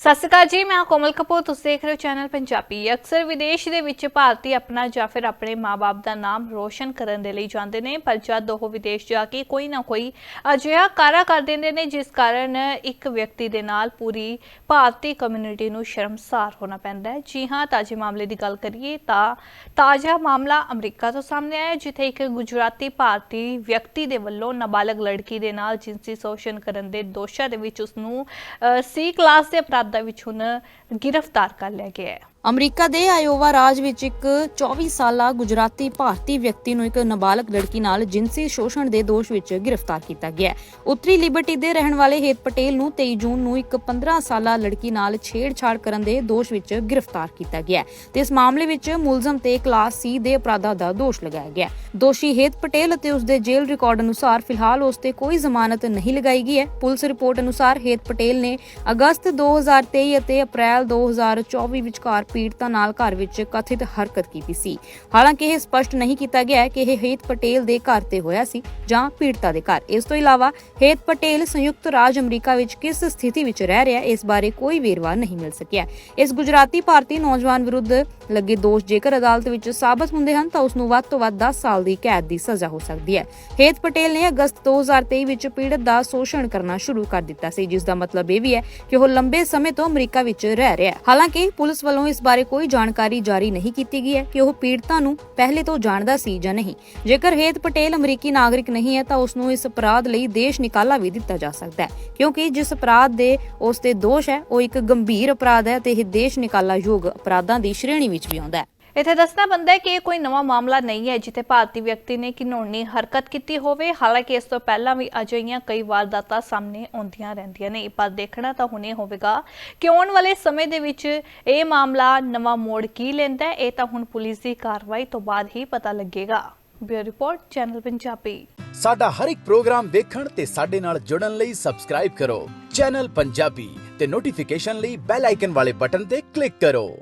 ਸਤਿ ਸ਼੍ਰੀ ਅਕਾਲ ਜੀ, ਮੈਂ ਕੋਮਲ ਕਪੂਰ, ਤੁਸੀਂ ਦੇਖ ਰਹੇ ਹੋ ਚੈਨਲ ਪੰਜਾਬੀ। ਅਕਸਰ ਵਿਦੇਸ਼ ਦੇ ਵਿੱਚ ਭਾਰਤੀ ਆਪਣਾ ਜਾਂ ਫਿਰ ਆਪਣੇ ਮਾਪੇ ਦਾ ਨਾਮ ਰੋਸ਼ਨ ਕਰਨ ਦੇ ਲਈ ਜਾਂਦੇ ਨੇ, ਪਰ ਜਦ ਉਹ ਵਿਦੇਸ਼ ਜਾ ਕੇ ਕੋਈ ਨਾ ਕੋਈ ਅਜਿਹਾ ਕਾਰਾ ਕਰ ਦਿੰਦੇ ਨੇ, ਜਿਸ ਕਾਰਨ ਇੱਕ ਵਿਅਕਤੀ ਦੇ ਨਾਲ ਪੂਰੀ ਭਾਰਤੀ ਕਮਿਊਨਿਟੀ ਨੂੰ ਸ਼ਰਮਸਾਰ ਹੋਣਾ ਪੈਂਦਾ ਹੈ। ਜੀ ਹਾਂ, ਤਾਜ਼ੇ ਮਾਮਲੇ ਦੀ ਗੱਲ ਕਰੀਏ ਤਾਂ ਤਾਜ਼ਾ ਮਾਮਲਾ ਅਮਰੀਕਾ ਤੋਂ ਸਾਹਮਣੇ ਆਇਆ ਜਿੱਥੇ ਇੱਕ ਗੁਜਰਾਤੀ ਭਾਰਤੀ ਵਿਅਕਤੀ ਦੇ ਵੱਲੋਂ ਨਾਬਾਲਗ ਲੜਕੀ ਦੇ ਨਾਲ ਜਿਨਸੀ ਸ਼ੋਸ਼ਣ ਕਰਨ ਦੇ ਦੋਸ਼ਾਂ ਦੇ ਵਿੱਚ ਉਸ ਨੂੰ ਸੀ ਕਲਾਸ ਦੇ ਅਪਰਾਧ ਵਿੱਚ ਹੁਣ ਗ੍ਰਿਫਤਾਰ ਕਰ ਲਿਆ ਗਿਆ ਹੈ। ਅਮਰੀਕਾ ਦੇ ਆਇਓਵਾ ਰਾਜ ਵਿੱਚ ਇੱਕ 24 ਸਾਲਾ ਗੁਜਰਾਤੀ ਭਾਰਤੀ ਵਿਅਕਤੀ ਨੂੰ ਇੱਕ ਨਾਬਾਲਗ ਲੜਕੀ ਨਾਲ ਜਿਨਸੀ ਸ਼ੋਸ਼ਣ ਦੇ ਦੋਸ਼ ਵਿੱਚ ਗ੍ਰਿਫਤਾਰ ਕੀਤਾ ਗਿਆ ਹੈ। ਉੱਤਰੀ ਲਿਬਰਟੀ ਦੇ ਰਹਿਣ ਵਾਲੇ ਹੇਤ ਪਟੇਲ ਨੂੰ 23 ਜੂਨ ਨੂੰ ਇੱਕ 15 ਸਾਲਾ ਲੜਕੀ ਨਾਲ ਛੇੜਛਾੜ ਕਰਨ ਦੇ ਦੋਸ਼ ਵਿੱਚ ਗ੍ਰਿਫਤਾਰ ਕੀਤਾ ਗਿਆ ਹੈ ਤੇ ਇਸ ਮਾਮਲੇ ਵਿੱਚ ਮੁਲਜ਼ਮ ਤੇ ਕਲਾਸ ਸੀ ਦੇ ਅਪਰਾਧਾਂ ਦਾ ਦੋਸ਼ ਲਗਾਇਆ ਗਿਆ ਹੈ। ਦੋਸ਼ੀ ਹੇਤ ਪਟੇਲ ਅਤੇ ਉਸ ਦੇ ਜੇਲ੍ਹ ਰਿਕਾਰਡ ਅਨੁਸਾਰ ਫਿਲਹਾਲ ਉਸ ਤੇ ਕੋਈ ਜ਼ਮਾਨਤ ਨਹੀਂ ਲਗਾਈ ਗਈ ਹੈ ਪੁਲਿਸ ਰਿਪੋਰਟ ਅਨੁਸਾਰ ਹੇਤ ਪਟੇਲ ਨੇ ਅਗਸਤ 2023 ਅਤੇ ਅਪ੍ਰੈਲ 2024 ਵਿਚਕਾਰ ਪੀੜਤਾ ਨਾਲ ਘਰ ਵਿੱਚ ਕਥਿਤ ਹਰਕਤ ਕੀਤੀ ਸੀ। ਹਾਲਾਂਕਿ ਇਹ ਸਪਸ਼ਟ ਨਹੀਂ ਕੀਤਾ ਗਿਆ ਕਿ ਇਹ ਹੇਤ ਪਟੇਲ ਦੇ ਘਰ ਤੇ ਹੋਇਆ ਸੀ ਜਾਂ ਪੀੜਤਾ ਦੇ ਘਰ। ਇਸ ਤੋਂ ਇਲਾਵਾ ਹੇਤ ਪਟੇਲ ਸੰਯੁਕਤ ਰਾਜ ਅਮਰੀਕਾ ਵਿੱਚ ਕਿਸ ਸਥਿਤੀ ਵਿੱਚ ਰਹਿ ਰਿਹਾ, ਇਸ ਬਾਰੇ ਕੋਈ ਵੇਰਵਾ ਨਹੀਂ ਮਿਲ ਸਕਿਆ। ਇਸ ਗੁਜਰਾਤੀ ਭਾਰਤੀ ਨੌਜਵਾਨ ਵਿਰੁੱਧ ਲੱਗੇ ਦੋਸ਼ ਜੇਕਰ ਅਦਾਲਤ ਵਿੱਚ ਸਾਬਤ ਹੁੰਦੇ ਹਨ, ਤਾਂ ਉਸ ਨੂੰ ਵੱਧ ਤੋਂ ਵੱਧ 10 ਸਾਲ ਦੀ ਕੈਦ ਦੀ ਸਜ਼ਾ ਹੋ ਸਕਦੀ ਹੈ। ਹੇਤ ਪਟੇਲ ਨੇ ਅਗਸਤ 2023 ਵਿੱਚ ਪੀੜਤ ਦਾ ਸ਼ੋਸ਼ਣ ਕਰਨਾ ਸ਼ੁਰੂ ਕਰ ਦਿੱਤਾ ਸੀ, ਜਿਸ ਦਾ ਮਤਲਬ ਇਹ ਵੀ ਹੈ ਕਿ ਉਹ ਲੰਬੇ ਸਮੇਂ ਤੋਂ ਅਮਰੀਕਾ ਵਿੱਚ ਰਹਿ ਰਿਹਾ ਹੈ। ਹਾਲਾਂਕਿ ਪੁਲਿਸ ਵੱਲੋਂ ਇਸ ਬਾਰੇ ਕੋਈ ਜਾਣਕਾਰੀ ਜਾਰੀ ਨਹੀਂ ਕੀਤੀ ਗਈ ਹੈ ਕਿ ਉਹ ਪੀੜਤਾਂ ਨੂੰ ਪਹਿਲੇ ਤੋਂ ਜਾਣਦਾ ਸੀ ਜਾਂ ਨਹੀਂ। ਜੇਕਰ ਹੇਤ ਪਟੇਲ ਅਮਰੀਕੀ ਨਾਗਰਿਕ ਨਹੀਂ ਹੈ ਤਾਂ ਉਸ ਨੂੰ ਇਸ ਅਪਰਾਧ ਲਈ ਦੇਸ਼ ਨਿਕਾਲਾ ਵੀ ਦਿੱਤਾ ਜਾ ਸਕਦਾ ਹੈ, ਕਿਉਂਕਿ ਜਿਸ ਅਪਰਾਧ ਦੇ ਉਸ ਤੇ ਦੋਸ਼ ਹੈ, ਉਹ ਇੱਕ ਗੰਭੀਰ ਅਪਰਾਧ ਹੈ ਤੇ ਇਹ ਦੇਸ਼ ਨਿਕਾਲਾ ਯੋਗ ਅਪਰਾਧਾਂ ਦੀ ਸ਼੍ਰੇਣੀ ਵਿੱਚ ਵੀ ਆਉਂਦਾ ਹੈ। ਇੱਥੇ ਦੱਸਣਾ ਬੰਦਾ ਹੈ ਕਿ ਇਹ ਕੋਈ ਨਵਾਂ ਮਾਮਲਾ ਨਹੀਂ ਹੈ, ਜਿੱਥੇ ਭਾਰਤੀ ਵਿਅਕਤੀ ਨੇ ਘਿਨੌਣੀ ਹਰਕਤ ਕੀਤੀ ਹੋਵੇ। ਹਾਲਾਂਕਿ ਇਸ ਤੋਂ ਪਹਿਲਾਂ ਵੀ ਅਜਿਹੀਆਂ ਕਈ ਵਾਰਦਾਤਾਂ ਸਾਹਮਣੇ ਆਉਂਦੀਆਂ ਰਹਿੰਦੀਆਂ ਨੇ। ਪਰ ਦੇਖਣਾ ਤਾਂ ਹੁਣੇ ਹੋਵੇਗਾ ਕਿ ਆਉਣ ਵਾਲੇ ਸਮੇਂ ਦੇ ਵਿੱਚ ਇਹ ਮਾਮਲਾ ਨਵਾਂ ਮੋੜ ਕੀ ਲੈਂਦਾ ਹੈ, ਇਹ ਤਾਂ ਹੁਣ ਪੁਲਿਸ ਦੀ ਕਾਰਵਾਈ ਤੋਂ ਬਾਅਦ ਹੀ ਪਤਾ ਲੱਗੇਗਾ। Bureau report, channel Punjabi. ਸਾਡਾ ਹਰ ਇੱਕ ਪ੍ਰੋਗਰਾਮ ਦੇਖਣ ਤੇ ਸਾਡੇ ਨਾਲ ਜੁੜਨ ਲਈ ਸਬਸਕ੍ਰਾਈਬ ਕਰੋ। ਚੈਨਲ ਪੰਜਾਬੀ ਤੇ ਨੋਟੀਫਿਕੇਸ਼ਨ ਲਈ ਬੈਲ ਆਈਕਨ ਵਾਲੇ ਬਟਨ ਤੇ ਕਲਿੱਕ ਕਰੋ।